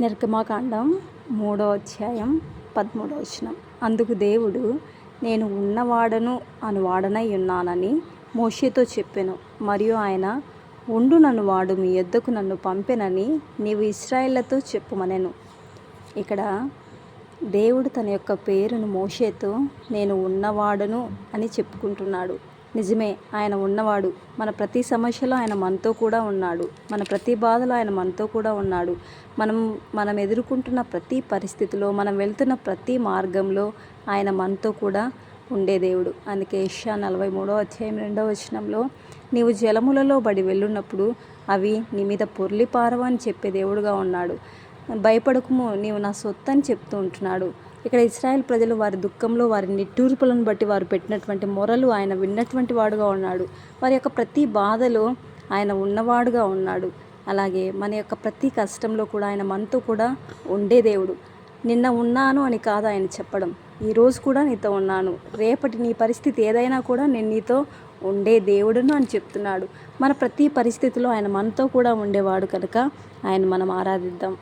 నిర్గమాకాండం మూడో అధ్యాయం పదమూడో వచనం. అందుకు దేవుడు నేను ఉన్నవాడను అని వాడనై ఉన్నానని మోషేతో చెప్పాను. మరియు ఆయన ఉండు నన్ను వాడు మీ ఎద్దకు నన్ను పంపెనని నీవు ఇస్రాయిళ్ళతో చెప్పుమనెను. ఇక్కడ దేవుడు తన యొక్క పేరును మోషేతో నేను ఉన్నవాడను అని చెప్పుకుంటున్నాడు. నిజమే ఆయన ఉన్నవాడు. మన ప్రతి సమస్యలో ఆయన మనతో కూడా ఉన్నాడు. మన ప్రతి బాధలో ఆయన మనతో కూడా ఉన్నాడు. మనం మనం ఎదుర్కొంటున్న ప్రతి పరిస్థితిలో మనం వెళ్తున్న ప్రతి మార్గంలో ఆయన మనతో కూడా ఉండే దేవుడు. అందుకే ఇషా నలభై మూడో అధ్యాయం రెండో వచనంలో నీవు జలములలో బడి వెళ్ళున్నప్పుడు అవి నీ మీద పొర్లి అని చెప్పే దేవుడుగా ఉన్నాడు. భయపడకము నీవు నా సొత్తు అని చెప్తూ ఉంటున్నాడు. ఇక్కడ ఇస్రాయేల్ ప్రజలు వారి దుఃఖంలో వారి నిట్టూర్పులను బట్టి వారు పెట్టినటువంటి మొరలు ఆయన విన్నటువంటి వాడుగా ఉన్నాడు. వారి యొక్క ప్రతి బాధలో ఆయన ఉన్నవాడుగా ఉన్నాడు. అలాగే మన యొక్క ప్రతి కష్టంలో కూడా ఆయన మనతో కూడా ఉండే దేవుడు. నిన్న ఉన్నాను అని కాదు ఆయన చెప్పడం. ఈరోజు కూడా నీతో ఉన్నాను. రేపటి నీ పరిస్థితి ఏదైనా కూడా నేను నీతో ఉండే దేవుడును అని చెప్తున్నాడు. మన ప్రతి పరిస్థితిలో ఆయన మనతో కూడా ఉండేవాడు కనుక ఆయన మనం ఆరాధిద్దాం.